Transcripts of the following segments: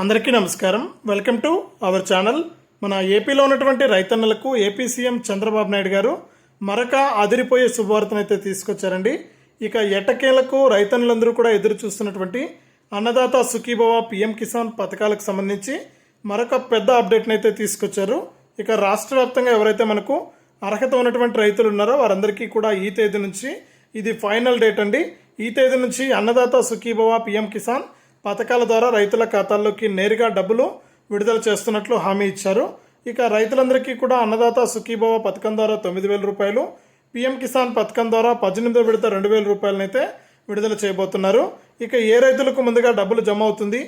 అందరికీ నమస్కారం. Welcome to our channel మన ఏపీలో ఉన్నటువంటి రైతన్నలకు ఏపీ సీఎం చంద్రబాబు నాయుడు గారు మరొక అదిరిపోయే శుభవార్తను అయితే తీసుకొచ్చారండి. ఇక ఎటకేలకు రైతన్నులందరూ కూడా ఎదురు చూస్తున్నటువంటి అన్నదాత సుఖీభవ పిఎం కిసాన్ పథకాలకు సంబంధించి మరొక పెద్ద అప్డేట్ని అయితే తీసుకొచ్చారు. ఇక రాష్ట్ర వ్యాప్తంగా ఎవరైతే మనకు అర్హత ఉన్నటువంటి రైతులు ఉన్నారో వారందరికీ కూడా ఈ తేదీ నుంచి ఇది ఫైనల్ డేట్ అండి. ఈ తేదీ నుంచి అన్నదాత సుఖీభవ పిఎం కిసాన్ పథకాల ద్వారా రైతుల ఖాతాల్లోకి నేరుగా డబ్బులు విడుదల చేస్తున్నట్లు హామీ ఇచ్చారు. ఇక రైతులందరికీ కూడా అన్నదాత సుఖీభవ పథకం ద్వారా తొమ్మిది వేల రూపాయలు పిఎం కిసాన్ పథకం ద్వారా పద్దెనిమిదో విడత రెండు వేల రూపాయలనైతే విడుదల చేయబోతున్నారు. ఇక ఏ రైతులకు ముందుగా డబ్బులు జమ అవుతుంది?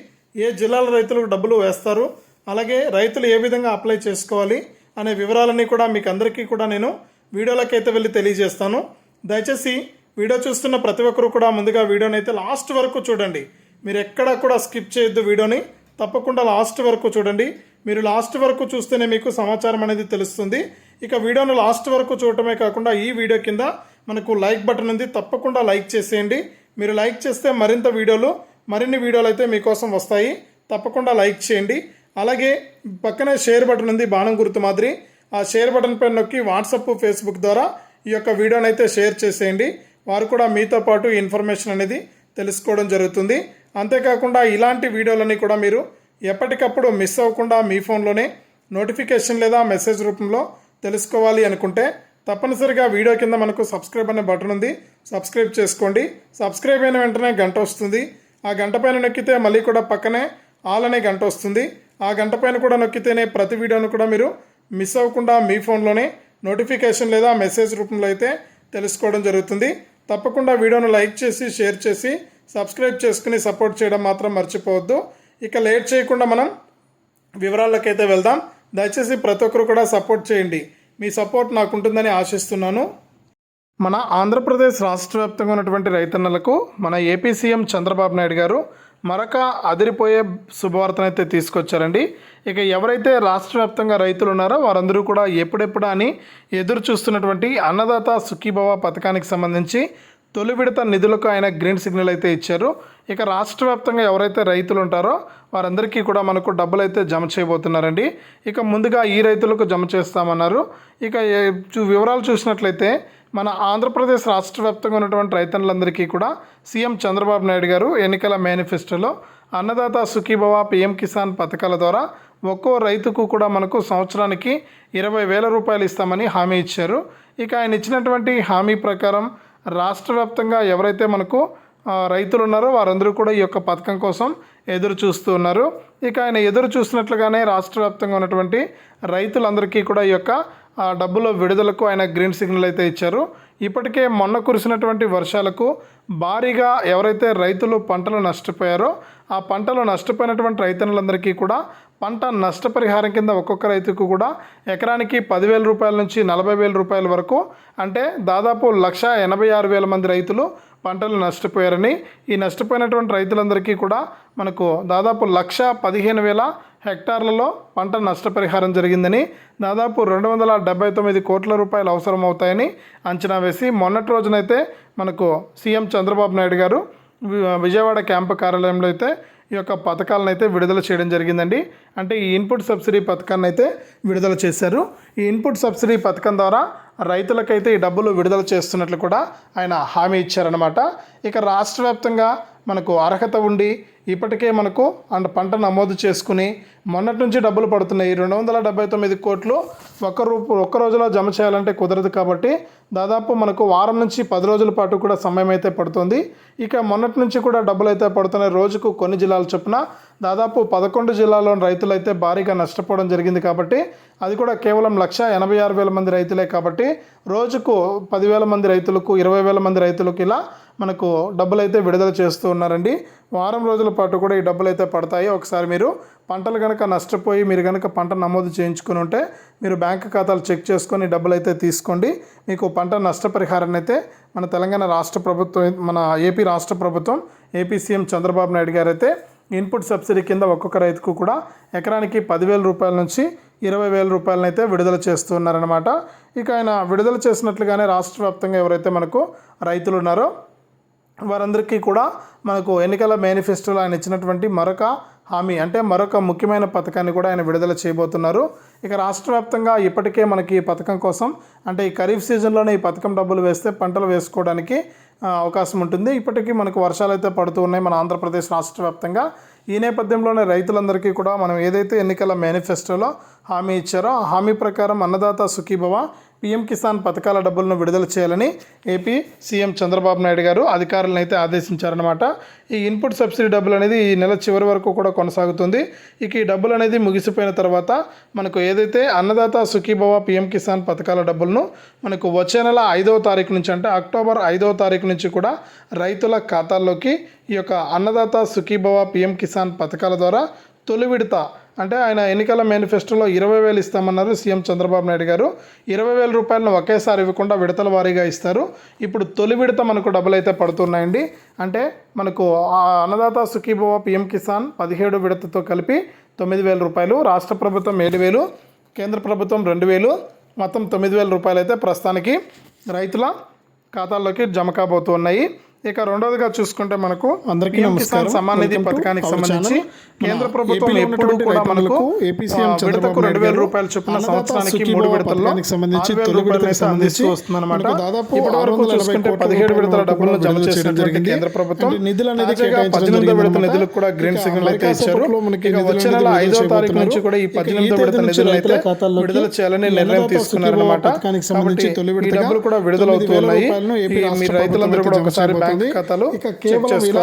ఏ జిల్లాల రైతులకు డబ్బులు వేస్తారు? అలాగే రైతులు ఏ విధంగా అప్లై చేసుకోవాలి? అనే వివరాలన్నీ కూడా మీకు అందరికీ కూడా నేను వీడియోలకైతే వెళ్ళి తెలియజేస్తాను. దయచేసి వీడియో చూస్తున్న ప్రతి ఒక్కరు కూడా ముందుగా వీడియోనైతే అయితే లాస్ట్ వరకు చూడండి. మీరు ఎక్కడా కూడా స్కిప్ చేయొద్దు వీడియోని. తప్పకుండా లాస్ట్ వరకు చూడండి. మీరు లాస్ట్ వరకు చూస్తేనే మీకు సమాచారం అనేది తెలుస్తుంది. ఇక వీడియోను లాస్ట్ వరకు చూడటమే కాకుండా ఈ వీడియో కింద మనకు లైక్ బటన్ ఉంది. తప్పకుండా లైక్ చేసేయండి. మీరు లైక్ చేస్తే మరింత వీడియోలు మరిన్ని వీడియోలు అయితే మీకోసం వస్తాయి. తప్పకుండా లైక్ చేయండి. అలాగే పక్కనే షేర్ బటన్ ఉంది బాణం గుర్తు మాదిరి. ఆ షేర్ బటన్ పైన నొక్కి వాట్సప్ ఫేస్బుక్ ద్వారా ఈ యొక్క వీడియోనైతే అయితే షేర్ చేసేయండి. వారు కూడా మీతో పాటు ఇన్ఫర్మేషన్ అనేది తెలుసుకోవడం జరుగుతుంది. అంతేకాకుండా ఇలాంటి వీడియోలని కూడా మీరు ఎప్పటికప్పుడు మిస్ అవ్వకుండా మీ ఫోన్లోనే నోటిఫికేషన్ లేదా మెసేజ్ రూపంలో తెలుసుకోవాలి అనుకుంటే తప్పనిసరిగా వీడియో కింద మనకు సబ్స్క్రైబ్ అనే బటన్ ఉంది. సబ్స్క్రైబ్ చేసుకోండి. సబ్స్క్రైబ్ అయిన వెంటనే గంట వస్తుంది. ఆ గంట పైన నొక్కితే మళ్ళీ కూడా పక్కనే ఆల్ అనే గంట వస్తుంది. ఆ గంట పైన కూడా నొక్కితేనే ప్రతి వీడియోను కూడా మీరు మిస్ అవ్వకుండా మీ ఫోన్లోనే నోటిఫికేషన్ లేదా మెసేజ్ రూపంలో అయితే తెలుసుకోవడం జరుగుతుంది. తప్పకుండా వీడియోను లైక్ చేసి షేర్ చేసి సబ్స్క్రైబ్ చేసుకుని సపోర్ట్ చేయడం మాత్రం మర్చిపోవద్దు. ఇక లేట్ చేయకుండా మనం వివరాలకైతే వెళ్దాం. దయచేసి ప్రతి ఒక్కరు కూడా సపోర్ట్ చేయండి. మీ సపోర్ట్ నాకు ఉంటుందని ఆశిస్తున్నాను. మన ఆంధ్రప్రదేశ్ రాష్ట్ర వ్యాప్తంగా ఉన్నటువంటి రైతన్నలకు మన ఏపీ సీఎం చంద్రబాబు నాయుడు గారు మరొక అదిరిపోయే శుభవార్తనైతే తీసుకొచ్చారండి. ఇక ఎవరైతే రాష్ట్ర వ్యాప్తంగా రైతులు ఉన్నారో వారందరూ కూడా ఎప్పుడెప్పుడా అని ఎదురు చూస్తున్నటువంటి అన్నదాత సుఖీభవ పథకానికి సంబంధించి తొలి విడత నిధులకు ఆయన గ్రీన్ సిగ్నల్ అయితే ఇచ్చారు. ఇక రాష్ట్ర వ్యాప్తంగా ఎవరైతే రైతులు ఉంటారో వారందరికీ కూడా మనకు డబ్బులు అయితే జమ చేయబోతున్నారండి. ఇక ముందుగా ఈ రైతులకు జమ చేస్తామన్నారు. ఇక చూ- వివరాలు చూసినట్లయితే మన ఆంధ్రప్రదేశ్ రాష్ట్ర వ్యాప్తంగా ఉన్నటువంటి రైతన్నులందరికీ కూడా సీఎం చంద్రబాబు నాయుడు గారు ఎన్నికల మేనిఫెస్టోలో అన్నదాత సుఖీభవ పిఎం కిసాన్ పథకాల ద్వారా ఒక్కో రైతుకు కూడా మనకు సంవత్సరానికి ఇరవై వేల రూపాయలు ఇస్తామని హామీ ఇచ్చారు. ఇక ఆయన ఇచ్చినటువంటి హామీ ప్రకారం రాష్ట్ర వ్యాప్తంగా ఎవరైతే మనకు రైతులు ఉన్నారో వారందరూ కూడా ఈ యొక్క పథకం కోసం ఎదురు చూస్తూ ఉన్నారు. ఇక ఆయన ఎదురు చూస్తున్నట్లుగానే రాష్ట్ర వ్యాప్తంగా ఉన్నటువంటి రైతులందరికీ కూడా ఈ యొక్క డబ్బుల విడుదలకు ఆయన గ్రీన్ సిగ్నల్ అయితే ఇచ్చారు. ఇప్పటికే మొన్న కురిసినటువంటి వర్షాలకు భారీగా ఎవరైతే రైతులు పంటలు నష్టపోయారో ఆ పంటలు నష్టపోయినటువంటి రైతన్నులందరికీ కూడా పంట నష్టపరిహారం కింద ఒక్కొక్క రైతుకు కూడా ఎకరానికి పదివేల రూపాయల నుంచి నలభై వేల రూపాయల వరకు అంటే దాదాపు లక్ష ఎనభై ఆరు వేల మంది రైతులు పంటలు నష్టపోయారని ఈ నష్టపోయినటువంటి రైతులందరికీ కూడా మనకు దాదాపు లక్ష పదిహేను వేల హెక్టార్లలో పంట నష్టపరిహారం జరిగిందని దాదాపు రెండు వందల డెబ్బై తొమ్మిది కోట్ల రూపాయలు అవసరం అవుతాయని అంచనా వేసి మొన్నటి రోజునైతే మనకు సీఎం చంద్రబాబు నాయుడు గారు విజయవాడ క్యాంపు కార్యాలయంలో అయితే ఈ యొక్క పథకాలను అయితే విడుదల చేయడం జరిగిందండి. అంటే ఈ ఇన్పుట్ సబ్సిడీ పథకాన్ని అయితే విడుదల చేశారు. ఈ ఇన్పుట్ సబ్సిడీ పథకం ద్వారా రైతులకైతే ఈ డబ్బులు విడుదల చేస్తున్నట్లు కూడా ఆయన హామీ ఇచ్చారనమాట ఇక రాష్ట్ర వ్యాప్తంగా మనకు అర్హత ఉండి ఇప్పటికే మనకు అండ్ పంట నమోదు చేసుకుని మొన్నటి నుంచి డబ్బులు పడుతున్నాయి. రెండు వందల డెబ్బై తొమ్మిది కోట్లు ఒక్క రూపు ఒక్క రోజులో జమ చేయాలంటే కుదరదు కాబట్టి దాదాపు మనకు వారం నుంచి పది రోజుల పాటు కూడా సమయం అయితే పడుతుంది. ఇక మొన్నటి నుంచి కూడా డబ్బులు అయితే పడుతున్నాయి. రోజుకు కొన్ని జిల్లాల చొప్పున దాదాపు పదకొండు జిల్లాలోని రైతులు అయితే భారీగా నష్టపోవడం జరిగింది కాబట్టి అది కూడా కేవలం లక్ష ఎనభై ఆరు వేల మంది రైతులే కాబట్టి రోజుకు పదివేల మంది రైతులకు ఇరవై వేల మంది రైతులకు ఇలా మనకు డబ్బులు అయితే విడుదల చేస్తూ ఉన్నారండి. వారం రోజుల పాటు కూడా ఈ డబ్బులు అయితే పడతాయి. ఒకసారి మీరు పంటలు కనుక నష్టపోయి మీరు కనుక పంట నమోదు చేయించుకుని ఉంటే మీరు బ్యాంక్ ఖాతాలు చెక్ చేసుకొని డబ్బులు అయితే తీసుకోండి. మీకు పంట నష్టపరిహారాన్ని అయితే మన తెలంగాణ రాష్ట్ర ప్రభుత్వం మన ఏపీ రాష్ట్ర ప్రభుత్వం ఏపీ సీఎం చంద్రబాబు నాయుడు గారు అయితే ఇన్పుట్ సబ్సిడీ కింద ఒక్కొక్క రైతుకు కూడా ఎకరానికి పదివేల రూపాయల నుంచి ఇరవై వేల రూపాయలనైతే విడుదల చేస్తూ ఉన్నారనమాట ఇక ఆయన విడుదల చేసినట్లుగానే రాష్ట్ర వ్యాప్తంగా ఎవరైతే మనకు రైతులు ఉన్నారో వారందరికీ కూడా మనకు ఎన్నికల మేనిఫెస్టోలో ఆయన ఇచ్చినటువంటి మరొక హామీ అంటే మరొక ముఖ్యమైన పథకాన్ని కూడా ఆయన విడుదల చేయబోతున్నారు. ఇక రాష్ట్ర వ్యాప్తంగా ఇప్పటికే మనకి ఈ పథకం కోసం అంటే ఈ ఖరీఫ్ సీజన్లోనే ఈ పథకం డబ్బులు వేస్తే పంటలు వేసుకోవడానికి అవకాశం ఉంటుంది. ఇప్పటికీ మనకు వర్షాలు అయితే పడుతూ ఉన్నాయి మన ఆంధ్రప్రదేశ్ రాష్ట్ర వ్యాప్తంగా. ఈ నేపథ్యంలోనే రైతులందరికీ కూడా మనం ఏదైతే ఎన్నికల మేనిఫెస్టోలో హామీ ఇచ్చారో ఆ హామీ ప్రకారం అన్నదాత సుఖీభవ పీఎం కిసాన్ పథకాల డబ్బులను విడుదల చేయాలని ఏపీ సీఎం చంద్రబాబు నాయుడు గారు అధికారులను అయితే ఆదేశించారనమాట ఈ ఇన్పుట్ సబ్సిడీ డబ్బులు అనేది ఈ నెల చివరి వరకు కూడా కొనసాగుతుంది. ఇక ఈ డబ్బులు అనేది ముగిసిపోయిన తర్వాత మనకు ఏదైతే అన్నదాత సుఖీభవ పీఎం కిసాన్ పథకాల డబ్బులను మనకు వచ్చే నెల ఐదవ తారీఖు నుంచి అంటే అక్టోబర్ ఐదవ తారీఖు నుంచి కూడా రైతుల ఖాతాల్లోకి ఈ యొక్క అన్నదాత సుఖీభవ పీఎం కిసాన్ పథకాల ద్వారా తొలి విడత అంటే ఆయన ఎన్నికల మేనిఫెస్టోలో ఇరవై వేలు ఇస్తామన్నారు సీఎం చంద్రబాబు నాయుడు గారు. ఇరవై వేల రూపాయలను ఒకేసారి ఇవ్వకుండా విడతల వారీగా ఇస్తారు. ఇప్పుడు తొలి విడత మనకు డబ్బులు అయితే పడుతున్నాయండి. అంటే మనకు ఆ అన్నదాత సుఖీభవ పిఎం కిసాన్ పదిహేడు విడతతో కలిపి తొమ్మిది వేల రూపాయలు రాష్ట్ర ప్రభుత్వం ఏడు వేలు కేంద్ర ప్రభుత్వం రెండు వేలు మొత్తం తొమ్మిది వేల రూపాయలు అయితే ప్రస్తుతానికి రైతుల ఖాతాల్లోకి జమ కాబోతున్నాయి. ఇక రెండోదిగా చూసుకుంటే మనకు అందరికీ నమస్కారం. సమ్మాన్ నిధి పథకానికి సంబంధించి కేంద్ర ప్రభుత్వం ఎప్పుడు కూడా మనకు విడతకు రెండు వేల రూపాయలు చొప్పున సంవత్సరానికి మూడు విడతల్లో సంబంధించి తొలి అయితే సంబంధించి వస్తుందన్నమాట దాదాపు ఇప్పటి వరకు 640 చూసుకుంటే పదిహేడు విడతల డబ్బులను జమ చేయడం జరిగింది. కేంద్ర ప్రభుత్వం నిధులు అనేది పద్దెనిమిదో విడత. నిధులకు కూడా గ్రీన్ సిగ్నల్ అయితే ఇచ్చారు మనకి వచ్చే నెల ఐదో తారీఖు. నుంచి కూడా ఈ పద్దెనిమిదో విడత నిధులు అయితే విడుదల చేయాలని నిర్ణయం తీసుకున్నారన్నమాట కాబట్టి తొలి ఈ డబ్బులు కూడా విడుదల అవుతున్నాయి మీ రైతులందరూ కూడా ఒకసారి చేయబోతుంది. ఖాతాలు ఇక కేవలం ఇలా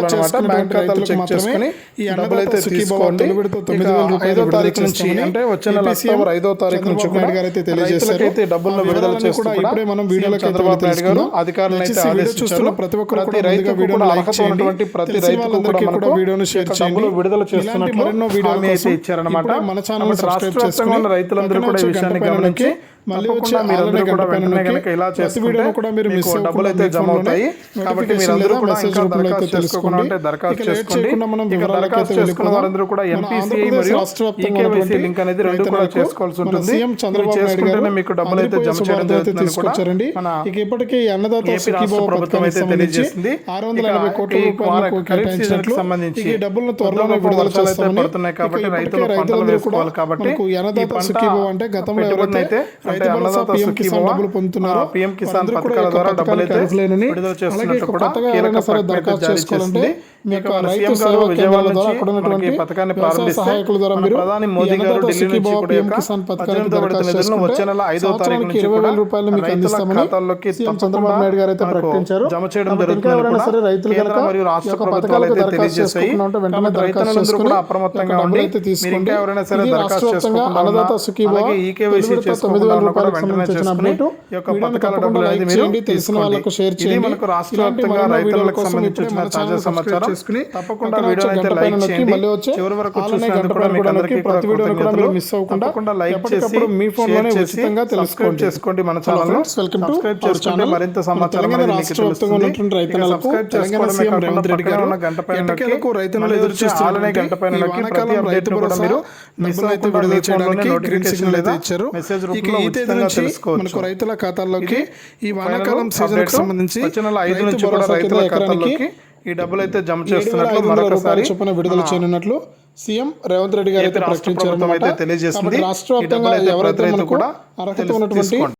బ్యాంక్ ఖాతాలు చెక్ చేసుకుని ఈ డబ్బులు అయితే తీసుకోండి ఐదో తారీఖు నుంచి అంటే వచ్చే నెల అక్టోబర్ ఐదో తారీఖు నుంచి కూడా అయితే తెలియజేశారు. రైతులకైతే డబ్బులను విడుదల చేస్తూ ఇప్పుడే మనం అయితే చంద్రబాబు నాయుడు గారు. అధికారులను అయితే వీడియో ఆదేశించారు ప్రతి ఒక్కరు ప్రతి వీడియోని అర్హత లైక్ చేయండి. ప్రతి రైతుకు కూడా మనకు వీడియోని షేర్ చేయండి. విడుదల చేస్తున్నట్లు వీడియోల అయితే ఇచ్చారన్నమాట మన ఛానల్ సబ్స్క్రైబ్ చేసుకుని రైతులందరూ కూడా ఈ విషయాన్ని గమనించి మళ్ళీ వచ్చే కూడా వెంటనే కనుక ఇలా చేసుకుంటే కూడా మీరు మిస్ డబ్బులు అయితే జమ అవుతాయి. కాబట్టి మీరందరూ కూడా ఇంకా దరఖాస్తు చేసుకోకుండా ఉంటే. దరఖాస్తు చేసుకోండి. ఇక దరఖాస్తు చేసుకున్న. వారందరూ కూడా మరియు ఈకేవైసీ ఉన్నటువంటి లింక్ అనేది రెండు కూడా చేసుకోవాల్సి ఉంటుంది. చేసుకుంటేనే మీకు డబ్బులు అయితే జమ చేయడం జరుగుతుందని కూడా మన ఇప్పటికే అన్నదాత ప్రభుత్వం అయితే తెలియజేసింది. ఖరీఫ్ సీజన్కి కేటాయించినట్లు సంబంధించి డబ్బులను కొద్దిగా విడుదల చేస్తామని పడుతున్నాయి కాబట్టి రైతులు పంటలు వేసుకోవాలి కాబట్టి పంట అంటే గతంలో ఎవరైతే అంటే అన్నదాత డబ్బులు పొందుతున్నారో పీఎం కిసాన్ పథకాల ద్వారా డబ్బులు అయితే విడుదల చేస్తున్నట్టు కూడా కీలక ప్రకటన చేసుకోవాలంటే. మీ యొక్క రైతు సేవా కేంద్రాల ద్వారా అక్కడ ఉన్నటువంటి వ్యవసాయ సహాయకుల ద్వారా మీరు ప్రధాని ఈ మోదీ గారు అన్నదాత ఢిల్లీ నుంచి సుఖీభవ పీఎం కిసాన్ పథకానికి దరఖాస్తు నిధులను వచ్చే నెల చేసుకుంటే సంవత్సరానికి నుంచి ఇరవై వేల రూపాయలు మీకు అందిస్తామని సీఎం చంద్రబాబు నాయుడు గారు అయితే ప్రకటించారు జమ చేయడం కాబట్టి ఇంకా ఎవరైనా సరే రైతులు కనుక మరియు ఈ రాష్ట్ర యొక్క పథకాలకు అయితే దరఖాస్తు ఉంటే వెంటనే దరఖాస్తు చేసుకుని ఈ డబ్బులు అయితే తీసుకోండి ఇంకా ఎవరైనా సరే ఇది దరఖాస్తు రాష్ట్ర వ్యాప్తంగా అన్నదాత సుఖీభవ తొలి విడత తొమ్మిది వేల రూపాయలకు వెంటనే సంబంధించిన అప్డేటు ఈ యొక్క వీడియోని పథకాల తప్పకుండా డబ్బులు లైక్ చేయండి తెలిసిన. వాళ్ళకు షేర్ చేయండి ఇలాంటి మరెన్నో వీడియోల రైతులకు కోసం ఇప్పుడే మన తాజా ఛానల్ సబ్స్క్రైబ్ చేసుకుని తప్పకుండా అయితే లైక్ చేయండి. మళ్ళీ వచ్చే చివరి వరకు చూసినందుకు కూడా మీకు అందరికీ ప్రతి వీడియోని కూడా మీరు మిస్ అవ్వకుండా తప్పకుండా లైక్ చేసి మీ ఉచితంగా సబ్స్క్రైబ్ తెలుసుకోండి. చేసుకోండి మన ఛానల్ సబ్స్క్రైబ్ ఛానల్. మరింత సమాచారం అనేది మీకు తెలుస్తుంది. తెలంగాణ సీఎం రేవంత్ రెడ్డి గారు గంట పైన ఎదురు గంట పైన ప్రతి కూడా మీరు మిస్ అయితే విడుదల చేయడానికి గ్రీన్ notification సిగ్నల్ అయితే లేదా ఇచ్చారు. మెసేజ్ ఇక రూపంలో ఈ తేదీ ఉచితంగా నుంచి తెలుసుకోవచ్చు. మనకు రైతుల ఖాతాల్లోకి ఈ వానాకాలం సీజన్ సంబంధించి ఐదు నుంచి కూడా రైతుల ఖాతాల్లోకి ఈ డబ్బులు అయితే జమ చేస్తున్నట్లు మరొకసారి చొప్పున విడుదల చేయనున్నట్లు సీఎం రేవంత్ రెడ్డి గారు అయితే తెలియజేసింది. కాబట్టి రాష్ట్ర వ్యాప్తంగా ఎవరైతే కూడా అర్హత ఉన్నటువంటి